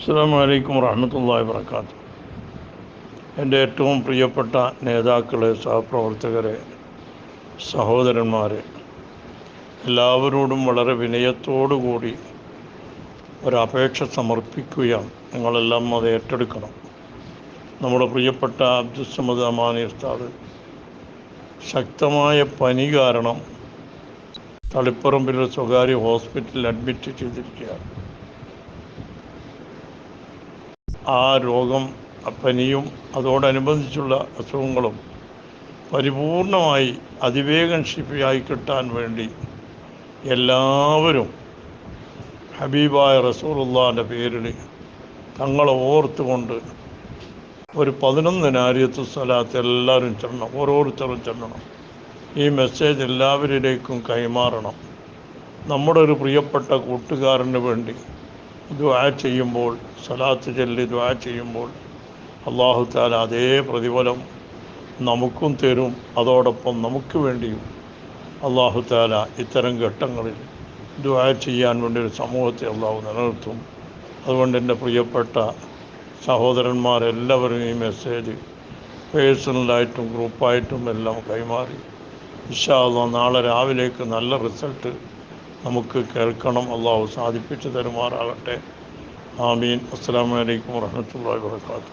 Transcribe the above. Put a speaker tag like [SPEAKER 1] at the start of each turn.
[SPEAKER 1] അസ്സാം വലൈക്കും വറഹമത്തല്ലാ വർക്കാത്തു എന്റെ ഏറ്റവും പ്രിയപ്പെട്ട നേതാക്കളെ സഹപ്രവർത്തകരെ സഹോദരന്മാരെ എല്ലാവരോടും വളരെ വിനയത്തോടു കൂടി ഒരപേക്ഷ സമർപ്പിക്കുകയാണ്. നിങ്ങളെല്ലാം അത് ഏറ്റെടുക്കണം. നമ്മുടെ പ്രിയപ്പെട്ട അബ്ദുസമദ് അമാനി ഉസ്താദ് ശക്തമായ പനി കാരണം തളിപ്പറമ്പിലെ സ്വകാര്യ ഹോസ്പിറ്റലിൽ അഡ്മിറ്റ് ചെയ്തിരിക്കുകയാണ്. ആ രോഗം പനിയും അതോടനുബന്ധിച്ചുള്ള അസുഖങ്ങളും പരിപൂർണമായി അതിവേഗം ഷിഫിയായി കിട്ടാൻ വേണ്ടി എല്ലാവരും ഹബീബായ റസൂലുള്ളാന്റെ പേരിൽ തങ്ങളെ ഓർത്തുകൊണ്ട് ഒരു പതിനൊന്ന് നാരിയത്ത് സ്ഥലത്ത് എല്ലാവരും ചെല്ലണം ഓരോരുത്തരും ചെല്ലണം. ഈ മെസ്സേജ് എല്ലാവരിലേക്കും കൈമാറണം. നമ്മുടെ ഒരു പ്രിയപ്പെട്ട കൂട്ടുകാരന് വേണ്ടി ദ്വാ ചെയ്യുമ്പോൾ സലാത്ത് ചൊല്ലി ദ്വാ ചെയ്യുമ്പോൾ അള്ളാഹു താല അതേ പ്രതിഫലം നമുക്കും തരും. അതോടൊപ്പം നമുക്ക് വേണ്ടിയും അള്ളാഹു താല ഇത്തരം ഘട്ടങ്ങളിൽ ദ്വാ ചെയ്യാൻ വേണ്ടി ഒരു സമൂഹത്തെ അള്ളാഹു നിലനിർത്തും. അതുകൊണ്ട് എന്റെ പ്രിയപ്പെട്ട സഹോദരന്മാരെല്ലാവരും ഈ മെസ്സേജ് പേഴ്സണലായിട്ടും ഗ്രൂപ്പായിട്ടും എല്ലാം കൈമാറി. ഇഷാ നാളെ രാവിലേക്ക് നല്ല റിസൾട്ട് നമുക്ക് കേൾക്കണം. അള്ളാഹു സാധിപ്പിച്ചു തരുമാറാകട്ടെ. ആമീൻ. അസ്സാം വലൈക്കും വാഹമത്തല്ലാ വാത്തു